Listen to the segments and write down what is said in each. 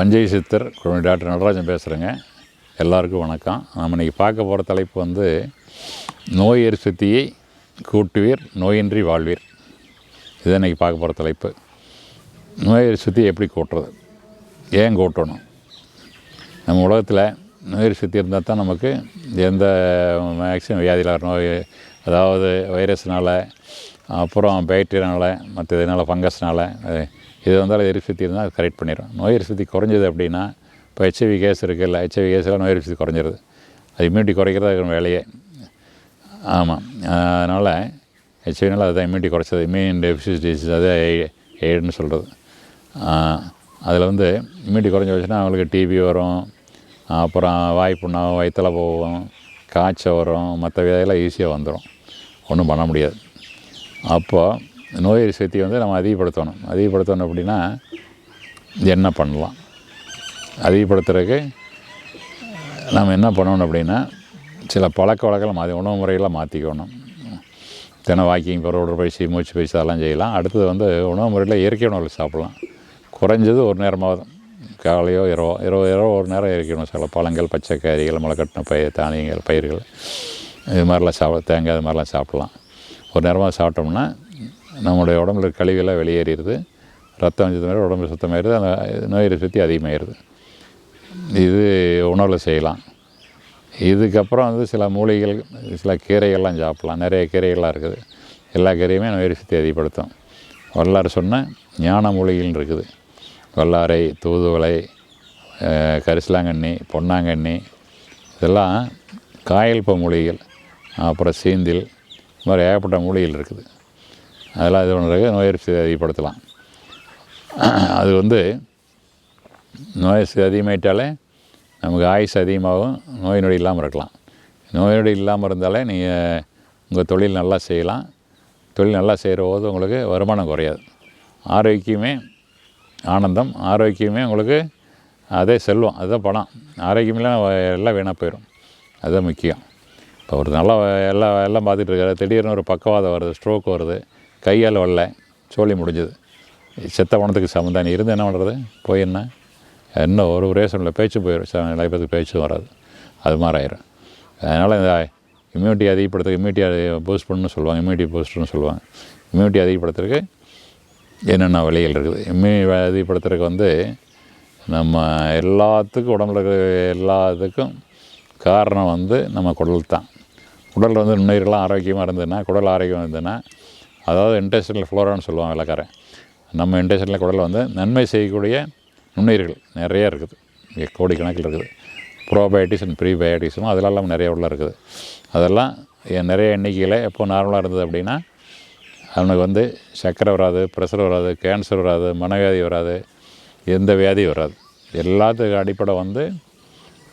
பஞ்சை சித்தர் குழந்தை டாக்டர் நடராஜன் பேசுகிறேங்க எல்லாருக்கும் வணக்கம். நம்ம இன்றைக்கி பார்க்க போகிற தலைப்பு வந்து நோய் எரிசக்தியை கூட்டுவீர் நோயின்றி வாழ்வீர். இதை இன்றைக்கி பார்க்க போகிற தலைப்பு. நோய் எரிசக்தியை எப்படி கூட்டுறது? ஏன் கூட்டணும்? நம்ம உலகத்தில் நோய் எரிசக்தி இருந்தால் தான் நமக்கு எந்த மேக்சிமம் வியாதியில் நோய் அதாவது வைரஸ்னால் அப்புறம் பேக்டீரியனால் மற்ற இதனால் ஃபங்கஸ்னால் இது வந்தாலும் எரிசக்தி இருந்தால் அது கரெக்ட் பண்ணிடும் நோய் எரிசக்தி குறைஞ்சது அப்படின்னா இப்போ ஹெச்ஐவி கேஸ் இருக்குல்ல ஹெச்ஐவி கேஸில் நோய் எரிசக்தி குறைஞ்சிருது. அது இம்யூனிட்டி குறைக்கிறது அதுக்கு வேலையே. ஆமாம் அதனால் ஹெச்ஐவினால் அதுதான் இம்யூனிட்டி குறைச்சது. இம்யூன் டெஃபிஷியன்சி டிசீஸ் அது எய்டுன்னு சொல்கிறது அதில் வந்து இம்யூனிட்டி குறைஞ்சி வச்சுன்னா அவங்களுக்கு டிபி வரும். அப்புறம் வாய்ப்புண்ணாகும் வயிற்றில் போகும் காய்ச்சல் வரும் மற்ற விதையெல்லாம் ஈஸியாக வந்துடும் ஒன்றும் பண்ண முடியாது. அப்போது நோய் சக்தியை வந்து நம்ம அதிகப்படுத்தணும். அதிகப்படுத்தணும் அப்படின்னா என்ன பண்ணலாம்? அதிகப்படுத்துறதுக்கு நம்ம என்ன பண்ணணும் அப்படின்னா சில பழக்க வழக்கங்களை மாற்றி உணவு முறைகளை மாற்றிக்கணும் தினம் வாக்கிங் போகிற உடற்பயிற்சி மூச்சு பயிற்சி அதெல்லாம் செய்யலாம். அடுத்தது வந்து உணவு முறையில் இயற்கை உணவுகள் சாப்பிட்லாம். குறைஞ்சது ஒரு நேரமாவது. காலையோ இரவோ இரவு இரவு ஒரு நேரம் இயற்கை உணவு சாப்பிடலாம். பழங்கள் பச்சை முளைக்கட்டின பயிர் தானியங்கள் பயிர்கள். இது மாதிரிலாம் சாப்பிட தேங்காய் இது மாதிரிலாம் சாப்பிட்லாம். ஒரு நேரமாக சாப்பிட்டோம்னா நம்முடைய உடம்புல கழிவெல்லாம் கழிவுகள்லாம் வெளியேறிடுது. ரத்தம் சுத்தமாயிருது உடம்பு சுத்தமாயிருது அந்த நோய் எதிர்ப்பு அதிகமாகிடுது இது உணவில் செய்யலாம். இதுக்கப்புறம் வந்து சில மூலிகைகள் சில கீரைகள்லாம் சாப்பிட்லாம். நிறைய கீரைகள்லாம் இருக்குது. எல்லா கீரையுமே நோய் எதிர்ப்பு அதிகப்படுத்தும். வரலாறு சொன்ன ஞான மூலிகைகள் இருக்குது. வல்லாரை தூதுவளை கரிசலாங்கண்ணி பொன்னாங்கண்ணி இதெல்லாம் காயல்ப மூலிகைகள் அப்புறம் சீந்தில் இது மாதிரி ஏகப்பட்ட மூலிகைகள் இருக்குது. அதெல்லாம் இது பண்ணுறதுக்கு நோய் எதிர்ப்பு அதிகப்படுத்தலாம். அது வந்து நோய் அதிகமாயிட்டாலே நமக்கு ஆயுசு அதிகமாகும் நோய் நொடி இல்லாமல் இருக்கலாம். நோய் நொடி இல்லாமல் இருந்தாலே நீங்கள் உங்கள் தொழில் நல்லா செய்யலாம். தொழில் நல்லா செய்கிற போது உங்களுக்கு வருமானம் குறையாது. ஆரோக்கியமே ஆனந்தம் ஆரோக்கியமே உங்களுக்கு அதே செல்வம் அதுதான் பணம். ஆரோக்கியமெல்லாம் எல்லாம் வீணாக போயிடும். அதுதான் முக்கியம். இப்போ ஒரு நல்லா எல்லாம் எல்லாம் பார்த்துட்டு இருக்காரு. திடீர்னு ஒரு பக்கவாதம் வருது ஸ்ட்ரோக் வருது. கையால் வரல சோழி முடிஞ்சது. செத்த பணத்துக்கு சமந்தானி இருந்து என்ன பண்ணுறது போய் என்ன? என்ன ஒரு ரேஷனில் பேச்சு போயிடும் ச- நிறைய பேருக்கு பேச்சும் வராது. அது மாதிரி ஆயிரும். அதனால் இந்த இம்யூனிட்டி அதிகப்படுத்துக்கு இம்யூனிட்டி பூஸ்ட் பண்ணுன்னு சொல்லுவாங்க. இம்யூனிட்டி பூஸ்டர்னு சொல்லுவாங்க. இம்யூனிட்டி அதிகப்படுத்துறதுக்கு என்னென்ன வழிகள் இருக்குது? இம்யூனி அதிகப்படுத்துறதுக்கு வந்து நம்ம எல்லாத்துக்கும் உடம்புல இருக்கிற எல்லாத்துக்கும் காரணம் வந்து நம்ம குடல் தான். குடல் வந்து நுண்ணுயிர்கள்லாம் ஆரோக்கியமாக இருந்ததுன்னா குடல் ஆரோக்கியமாக இருந்ததுன்னா அதாவது இன்டெஸ்டல் ஃப்ளோரான்னு சொல்லுவாங்க விளக்காரன் நம்ம இன்டெஸ்டல் குடலில் வந்து நன்மை செய்யக்கூடிய நுண்ணுயிர்கள் நிறைய இருக்குது. இங்கே கோடிக்கணக்கில் இருக்குது. ப்ரோபயோட்டிக்ஸ் அண்ட் ப்ரீபயோட்டிக்ஸும் அதெல்லாம் நிறைய உள்ள இருக்குது. அதெல்லாம் நிறைய எண்ணிக்கையில் எப்போ நார்மலாக இருந்தது அப்படின்னா அவனுக்கு வந்து சர்க்கரை வராது ப்ரெஷர் வராது கேன்சர் வராது மனவியாதி வராது எந்த வியாதியும் வராது. எல்லாத்துக்கும் அடிப்படை வந்து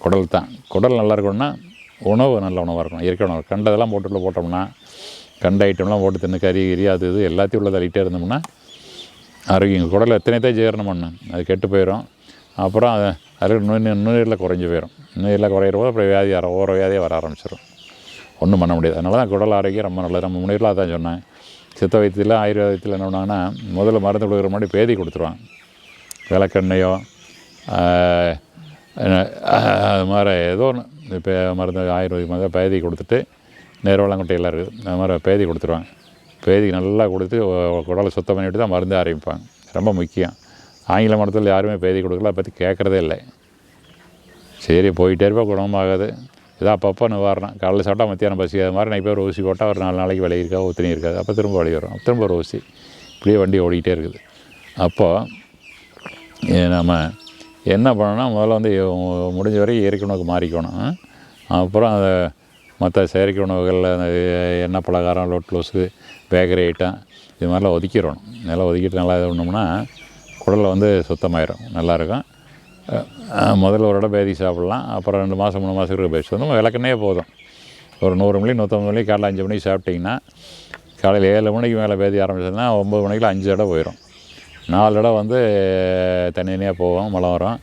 குடல் தான். குடல் நல்லா இருக்கணும்னா உணவு நல்ல உணவாக இருக்கணும். இயற்கை உணவு. கண்டதெல்லாம் போட்டுள்ள போட்டோம்னா கண்ட ஐட்டம்லாம் போட்டு தின்னு கறி கறி அது இது எல்லாத்தையும் உள்ள தள்ளிகிட்டே இருந்தோம்னா ஆரோக்கியம். குடல் எத்தனைத்தான் ஜீரணம் பண்ணும் அது கெட்டு போயிடும் அப்புறம் அது அதில் நோய் நுண்ணுயிரில் குறைஞ்சி போயிடும் நுண்ணுயிரில் குறையிற போது அப்புறம் வியாதி வர ஓர வியாதியாக வர ஆரம்பிச்சிடும் ஒன்றும் பண்ண முடியாது. அதனால தான் குடல் ஆரோக்கியம் ரொம்ப நல்லது. நம்ம முன்னேறில் அதான் சொன்னேன். சித்த வைத்தியத்தில் ஆயுர்வேதத்தில் என்ன பண்ணாங்கன்னா முதல்ல மருந்து கொடுக்குற முன்னாடி பேதி கொடுத்துருவாங்க. விளக்கெண்ணையோ அது மாதிரி ஏதோ ஒன்று இப்போ மருந்து ஆயுர்வேதிக் மருந்து பேதி கொடுத்துட்டு நேர்வளங்குட்டையெல்லாம் இருக்குது. அது மாதிரி பேதி கொடுத்துருவாங்க. பேதிக்கு நல்லா கொடுத்து குடலை சுத்தம் பண்ணிவிட்டு தான் மருந்து ஆரம்பிப்பாங்க. ரொம்ப முக்கியம். ஆங்கில மருத்துவத்தில் யாருமே பேதி கொடுக்கல. அதை பற்றி கேட்குறதே இல்லை. சரி போயிட்டே இருப்பா குணமாகாது. இதாக அப்பப்போ நிவாரணம். காலையில் சாப்பிட்டா மத்தியானம் பசி. அது மாதிரி இப்போ ஒரு ஊசி போட்டால் ஒரு நாலு நாளைக்கு விலை இருக்கா ஒத்துணி இருக்காது அப்போ திரும்ப வழி வரும். திரும்ப ஒரு ஊசி. இப்படியே வண்டி ஓடிக்கிட்டே இருக்குது. அப்போது நம்ம என்ன பண்ணணும்னா முதல்ல வந்து முடிஞ்ச வரைக்கும் இயற்கை உணவுக்கு மாறிக்கணும். அப்புறம் அதை மற்ற செயற்கை உணவுகளில் எண்ணெய் பலகாரம் லோட் லோஸு பேக்கரி ஐட்டம் இது மாதிரிலாம் ஒதுக்கிடணும். நல்லா ஒதுக்கிட்டு நல்லா இது பண்ணோம்னா குடலை வந்து சுத்தமாயிரும். நல்லாயிருக்கும். முதல்ல ஒரு இடம் பேதி சாப்பிட்லாம். அப்புறம் ரெண்டு மாதம் மூணு மாதத்துக்கு பேசி வந்து விளக்குனே போதும். ஒரு நூறு மணி நூற்றம்பது மணி காலையில் அஞ்சு மணிக்கு சாப்பிட்டிங்கன்னா காலையில் ஏழு மணிக்கு மேலே பேதி ஆரம்பிச்சதுன்னா ஒம்பது மணிக்குள்ள அஞ்சு இடம் போயிடும் நாலு இடம் வந்து தனித்தனியாக போவோம் மழை வரும்.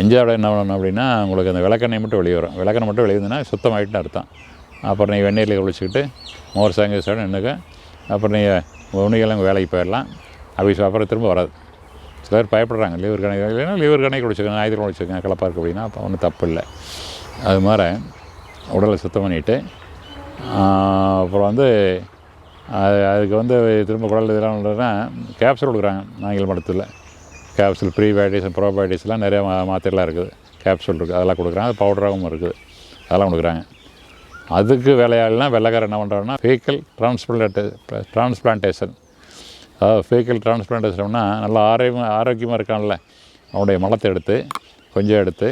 அஞ்சாவது என்ன பண்ணணும் அப்படின்னா உங்களுக்கு அந்த விளக்கெண்ணெய் மட்டும் வெளியே வரும். விளக்கெண்ணெய் மட்டும் வெளியே வந்ததுன்னா சுத்தமாயிட்டுன்னு அர்த்தம். அப்புறம் நீங்கள் வெந்நீரில் குளிச்சுக்கிட்டு மோர் சாங்க சாப்பிட்டு நின்றுக்க. அப்புறம் நீங்கள் உணிகளாம் வேலைக்கு போயிடலாம். அப்படி அப்புறம் திரும்ப வராது. சில பேர் பயப்படுறாங்க லீவர் கணக்கு இல்லைன்னா லீவர் கணக்கு குடிச்சுக்கோங்க ஞாயிற்றுக்கிழமை குடிச்சுக்கோங்க கலப்பாக இருக்குது அப்படின்னா அப்போ ஒன்றும் தப்பு இல்லை. அது மாதிரி உடலை சுத்தம் பண்ணிவிட்டு அப்புறம் வந்து அது அதுக்கு வந்து திரும்ப குடல் இதெல்லாம் கேப்சர் கேப்சூல் கொடுக்குறாங்க நாங்கள் மடத்தில் கேப்சூல் ப்ரீபயோட்டிக்ஸ் ப்ரோபயோட்டிக்ஸ்லாம் நிறைய மா மாத்திரைலாம் இருக்குது. கேப்சூல் இருக்குது. அதெல்லாம் கொடுக்குறாங்க. அது பவுடராகவும் இருக்குது. அதெல்லாம் கொடுக்குறாங்க. அதுக்கு வேலையாள்னா வெள்ளைக்காரர் என்ன பண்ணுறாங்கன்னா ஃபீக்கல் டிரான்ஸ்பிளான்டே டிரான்ஸ்பிளான்டேஷன் அதாவது ஃபீக்கல் டிரான்ஸ்பிளான்டேஷன்னா நல்லா ஆரோக்கியமாக ஆரோக்கியமாக இருக்கான்ல. அவனுடைய மலத்தை எடுத்து கொஞ்சம் எடுத்து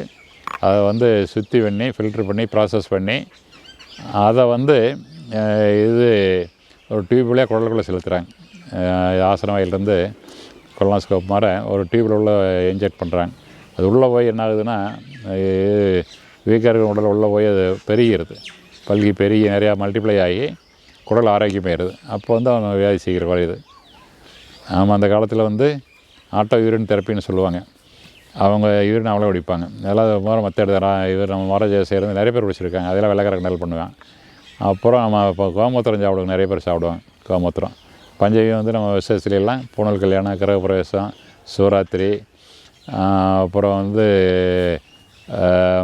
அதை வந்து சுத்தி பண்ணி ஃபில்ட்ரு பண்ணி ப்ராசஸ் பண்ணி அதை வந்து இது ஒரு டியூப்லேயே குடலுக்குள்ளே செலுத்துகிறாங்க ஆசன வாயிலிருந்து கொலாஸ்கோப் மாதிரி ஒரு டியூப்பில் உள்ள இன்ஜெக்ட் பண்ணுறாங்க அது உள்ளே போய் என்ன ஆகுதுன்னா வீக்காக இருக்கிற உடல் உள்ளே போய் அது பெருகிறது பல்கி பெருகி நிறையா மல்டிப்ளை ஆகி குடல் ஆரோக்கியமாயிருது அப்போ வந்து அவன் வியாதி சீக்கிரம் குறையுது. ஆமாம் அந்த காலத்தில் வந்து ஆட்டோ யூரின் தெரப்பின்னு சொல்லுவாங்க. அவங்க யூரின் அவளே குடிப்பாங்க. அதெல்லாம் முறை மற்ற இடத்துல இவர் நம்ம முறை செய்கிறது நிறைய பேர் குடிச்சிருக்காங்க. அதெல்லாம் வெள்ளக்கார கண்டல் பண்ணுவேன் அப்புறம் நம்ம இப்போ கோமூத்திரம் சாப்பிடுவாங்க. நிறைய பேர் சாப்பிடுவாங்க கோமூத்திரம். பஞ்சகம் வந்து நம்ம விசேஷத்துலாம் பூனல் கல்யாணம் கிரகப்பிரவேசம் சிவராத்திரி அப்புறம் வந்து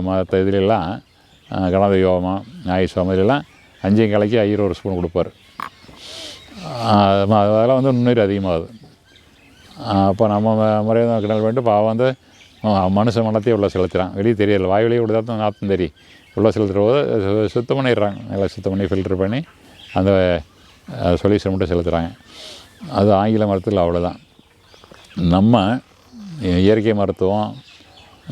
மற்ற இதுலெல்லாம் கணபதி ஹோமம் ஞாயிறு சோமம் அஞ்சையும் கலக்கி ஐயர் ஒரு ஸ்பூன் கொடுப்பார். அது அதெல்லாம் வந்து நுண்ணுயிர் அதிகமாகுது. அப்போ நம்ம ம- முறையை தான் கிணல் வேண்டும் பாவம் வந்து மனுஷன் மனத்தையும் உள்ள செலுத்துறான். வெளியே தெரியல வாய் வெளியே விட தான் நாத்தம் தெரியும். உள்ள செலுத்துகிற போது சு- சுத்தம் பண்ணிடுறாங்க. நல்லா சுத்தம் பண்ணி ஃபில்டர் பண்ணி அந்த சொல்யூஷன் மட்டும் செலுத்துகிறாங்க அது ஆங்கில மருத்துவத்தில் அவ்வளோதான் நம்ம இயற்கை மருத்துவம்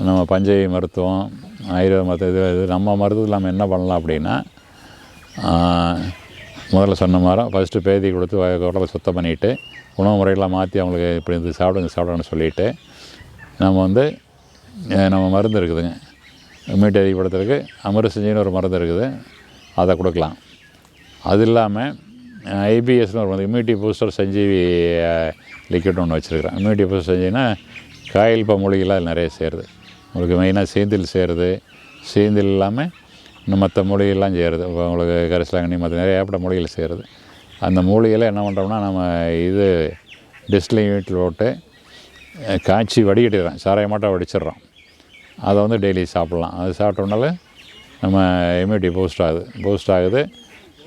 நம்ம பஞ்சை மருத்துவம் ஆயுர்வேத மருத்துவம் இது இது நம்ம மருத்துவத்தில் நம்ம என்ன பண்ணலாம் அப்படின்னா முதல்ல சொன்ன மாதிரி ஃபஸ்ட்டு பேதி கொடுத்து வ- உடலை சுத்தம் பண்ணிவிட்டு உணவு முறையெல்லாம் மாற்றி அவங்களுக்கு இப்படி இது சாப்பிடுங்க சாப்பிடணும்னு சொல்லிவிட்டு நம்ம வந்து நம்ம மருந்து இருக்குதுங்க. இம்யூனிட்டி அதிகப்படுத்துறதுக்கு அமிர்தசஞ்சின்னு ஒரு மருந்து இருக்குது. அதை கொடுக்கலாம். அது இல்லாமல் ஐபிஎஸ்னு ஒரு மருந்து இம்யூனிட்டி பூஸ்டர் சஞ்சீவி லிக்விட் ஒன்று வச்சுருக்கிறேன். இம்யூனிட்டி பூஸ்டர் சஞ்சீவினா காயில் இப்போ மூலிகைலாம் நிறைய சேருது. உங்களுக்கு மெயினாக சேந்தில் சேருது. சேந்தில் இல்லாமல் இன்னும் மற்ற மூலிகைலாம் சேருது. இப்போ உங்களுக்கு கரிசலாங்கண்ணி மற்ற நிறைய ஏற்பட்ட மூலிகைகள் சேருது. அந்த மூலிகையில் என்ன பண்ணுறோம்னா நம்ம இது டிஸ்டிலிங் யூனிட்டில் போட்டு காய்ச்சி வடிகட்டிடுறோம். சாராயமாட்டம் வடிச்சிடுறோம். அதை வந்து டெய்லி சாப்பிட்லாம். அது சாப்பிட்டோம்னால நம்ம இம்யூனிட்டி பூஸ்ட் ஆகுது. பூஸ்ட் ஆகுது.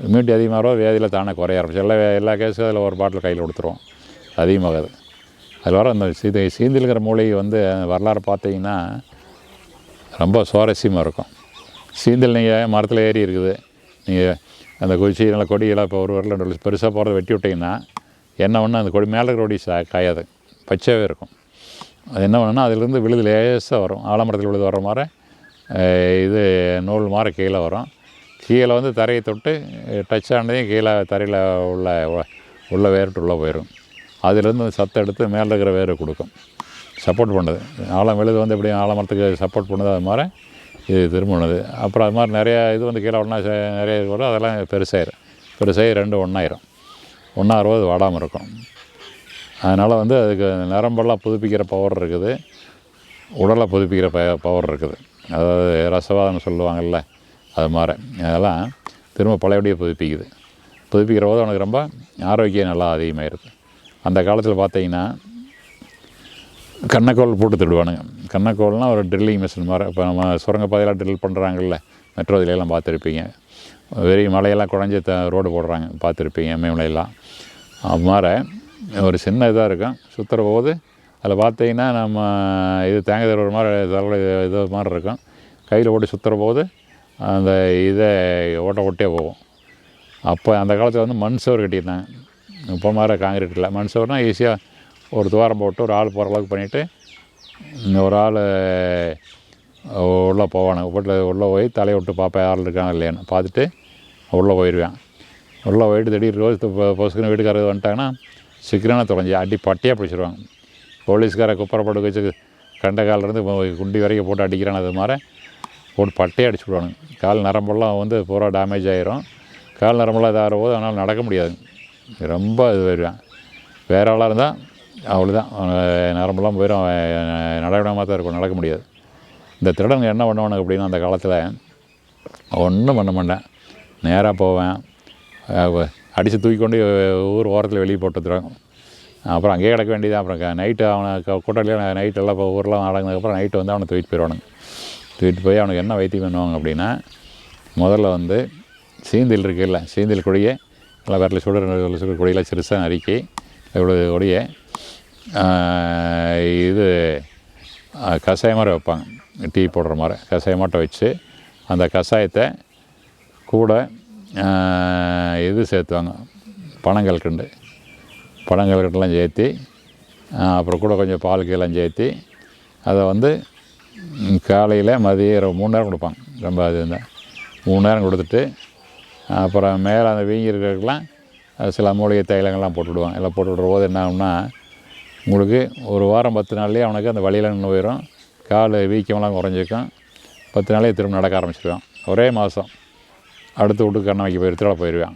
இம்யூனிட்டி அதிகமாக வியாதியில் தானே குறைய ஆரம்பிச்சு. எல்லா எல்லா கேஸும் அதில் ஒரு பாட்டில் கையில் கொடுத்துருவோம். அதிகமாகாது அதில் வர அந்த சீதை சீந்திலுங்கிற மூலிகை வந்து வரலாறு பார்த்தீங்கன்னா ரொம்ப சுவாரஸ்யமாக இருக்கும். சீந்தல் நீங்கள் மரத்தில் ஏறி இருக்குது. நீங்கள் அந்த குச்சி நல்லா கொடியெல்லாம் இப்போ ஒரு வரல ரெண்டு பெருசாக போகிறத வெட்டி விட்டிங்கன்னா என்ன ஒன்று அந்த கொடி மேலே கொடி சா காயாது. பச்சையாகவே இருக்கும். அது என்ன பண்ணுன்னா அதிலிருந்து விழுது லேசாக வரும். ஆலமரத்தில் விழுது வர மாதிரி இது நூல் மாதிரி கீழே வரும். கீழே வந்து தரையை தொட்டு டச் ஆனதையும் கீழே தரையில் உள்ள உள்ள வேர்ட்டு உள்ளே போயிடும். அதிலேருந்து சத்தை எடுத்து மேலே இருக்கிற வேரை கொடுக்கும். சப்போர்ட் பண்ணுது. ஆழம் எழுது வந்து எப்படியும் ஆலமரத்துக்கு சப்போர்ட் பண்ணுது அது மாதிரி இது திரும்பினது. அப்புறம் அது மாதிரி நிறையா இது வந்து கீழே ஒன்றா நிறைய இது வரும். அதெல்லாம் பெருசாயிரும். பெருசாகி ரெண்டு ஒன்றாயிரும் ஒன்றாகிறது வாடாமல் இருக்கும். அதனால் வந்து அதுக்கு நரம்பெல்லாம் புதுப்பிக்கிற பவர் இருக்குது. உடலை புதுப்பிக்கிற ப பவர் இருக்குது. அதாவது ரசவாதம் சொல்லுவாங்கள்ல அது மாதிரி அதெல்லாம் திரும்ப பழையபடியே புதுப்பிக்குது. புதுப்பிக்கிற போது அவனுக்கு ரொம்ப ஆரோக்கியம் நல்லா அதிகமாயிருது அந்த காலத்தில் பார்த்தீங்கன்னா கண்ணக்கோல் போட்டு திடுவானுங்க கண்ணக்கோல்னால் ஒரு ட்ரில்லிங் மிஷின் மாதிரி. இப்போ நம்ம சுரங்கப்பாதையெல்லாம் ட்ரில் பண்ணுறாங்கல்ல மெட்ரோ இதிலெல்லாம் பார்த்துருப்பீங்க வெறும் மலையெல்லாம் குழஞ்சி த ரோடு போடுறாங்க பார்த்துருப்பீங்க மேமலையெல்லாம் அது மாதிரி ஒரு சின்ன இதாக இருக்கும். சுற்றுற போது அதில் பார்த்தீங்கன்னா நம்ம இது தேங்காய் தருவ மாதிரி தலை இது மாதிரி இருக்கும். கையில் ஓட்டி சுற்றுற போது அந்த இதை ஓட்ட ஓட்டே போகும் அப்போ அந்த காலத்தில் வந்து மண் சுவர் கட்டியிருந்தாங்க இப்போ மாதிரி காங்கிரீட் இல்லை. மண் சுவர்னால் ஈஸியாக ஒரு துவாரம் போட்டு ஒரு ஆள் போகிற அளவுக்கு பண்ணிவிட்டு ஒரு ஆள் உள்ளே போவானு. வீட்டில் உள்ளே போய் தலையை விட்டு பார்ப்பேன் ஆள் இருக்காங்க இல்லையான்னு பார்த்துட்டு உள்ளே போயிடுவேன் உள்ளே போயிட்டு திடீர் ரோஸ் பொசுக்குன்னு வீட்டுக்காரர் வந்துட்டாங்கன்னா சீக்கிரமாக தொலைஞ்சி அடி பட்டியாக பிடிச்சிருவாங்க. போலீஸ்கார குப்பரப்பட்டு வச்சு கண்ட காலிலேருந்து குண்டி வரைக்கும் போட்டு அடிக்கிறான் அது மாதிரி போட்டு பட்டையே அடிச்சு விடுவானுங்க. கால் நரம்பெல்லாம் வந்து பூரா டேமேஜ் ஆகிரும் கால் நரம்பெல்லாம் இதாகிற போது அதனால் நடக்க முடியாது. ரொம்ப இது வருவேன் வேறு ஆளாக இருந்தால் அவ்வளோதான் நரம்பெல்லாம் போயிடும் அவன் நடவிடாமல் தான் இருக்கும். நடக்க முடியாது. இந்த திருடனுங்க என்ன பண்ணுவானுங்க அப்படின்னா அந்த காலத்தில் ஒன்றும் பண்ண மாட்டேன். நேராக போவேன். அடித்து தூக்கி கொண்டு ஊர் ஓரத்தில் வெளியே போட்டு வந்துடுவாங்க அப்புறம் அங்கேயே கிடக்க வேண்டியது அப்புறம் நைட்டு அவனை கூட்டத்தில் நைட்டெல்லாம் இப்போ ஊரெலாம் அடங்கினதுக்கப்புறம் நைட்டு வந்து அவனை தூக்கிட்டு போயிடுவானுங்க. தூக்கிட்டு போய் அவனுக்கு என்ன வைத்தியம் பண்ணுவாங்க அப்படின்னா முதல்ல வந்து சீந்தில் இருக்குல்ல சீந்தில் கொடியை நல்லா விரல சுடர் சுடர் கொடியில் சிறுசாக நறுக்கி இவ்வளோ கொடியை இது ஆஹ், கஷாயம் மாதிரி வைப்பாங்க. டீ போடுற மாதிரி கஷாயமாட்டம் வச்சு அந்த கஷாயத்தை கூட இது சேர்த்துவாங்க. பனங்கல்கண்டு பனங்கல்கண்டுலாம் சேர்த்தி அப்புறம் கூட கொஞ்சம் பால் கீழே சேர்த்தி அதை வந்து காலையில் மதியம் மூணு நேரம் கொடுப்பாங்க. ரொம்ப அது இந்த மூணு நேரம் கொடுத்துட்டு அப்புறம் மேலே அந்த வீங்கி இருக்கிறதுக்கெல்லாம் சில மூலிகை தைலங்கள்லாம் போட்டுவிடுவாங்க எல்லாம் போட்டு விடுற போது என்ன ஆகும்னா உங்களுக்கு ஒரு வாரம் பத்து நாள்லேயே அவனுக்கு அந்த வழியில் நின்று போயிடும் கால் வீக்கமெல்லாம் குறைஞ்சிக்கும் பத்து நாளே திரும்ப நடக்க ஆரம்பிச்சிடுவான் ஒரே மாதம் அடுத்த வீட்டுக்கு கண்ணை வைக்க போய் திருவிழா போயிடுவான்.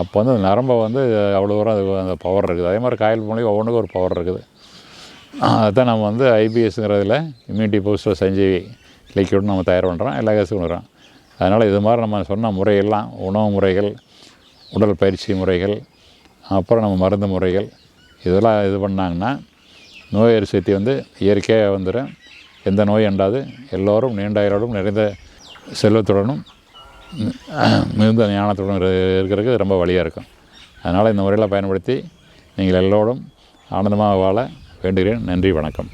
அப்போ வந்து அந்த நரம்பை வந்து அவ்வளோ தூரம் அது அந்த பவர் இருக்குது. அதே மாதிரி காயல் மூலிகை ஒவ்வொன்றுக்கும் ஒரு பவர் இருக்குது. அதுதான் நம்ம வந்து ஐபிஎஸ்ங்கிறதுல இம்யூனிட்டி பூஸ்டர் சஞ்சீவி லிக்யூட் நம்ம தயார் பண்ணுறோம் எல்லா கேஸும் பண்ணுறோம் அதனால் இது மாதிரி நம்ம சொன்ன முறையெல்லாம் உணவு முறைகள் உடல் பயிற்சி முறைகள் அப்புறம் நம்ம மருந்து முறைகள் இதெல்லாம் இது பண்ணாங்கன்னா நோய் சக்தி வந்து இயற்கையாக வந்துடும் எந்த நோய் அண்டாது எல்லோரும் நீண்ட ஆயுளோடும் நிறைந்த செல்வத்துடனும் மிகுந்த ஞானத்துடன் இருக்கிறதுக்கு ரொம்ப வழியாக இருக்கும். அதனால் இந்த முறையில் பயன்படுத்தி நீங்கள் எல்லோரும் ஆனந்தமாக வாழ வேண்டுகிறேன். நன்றி வணக்கம்.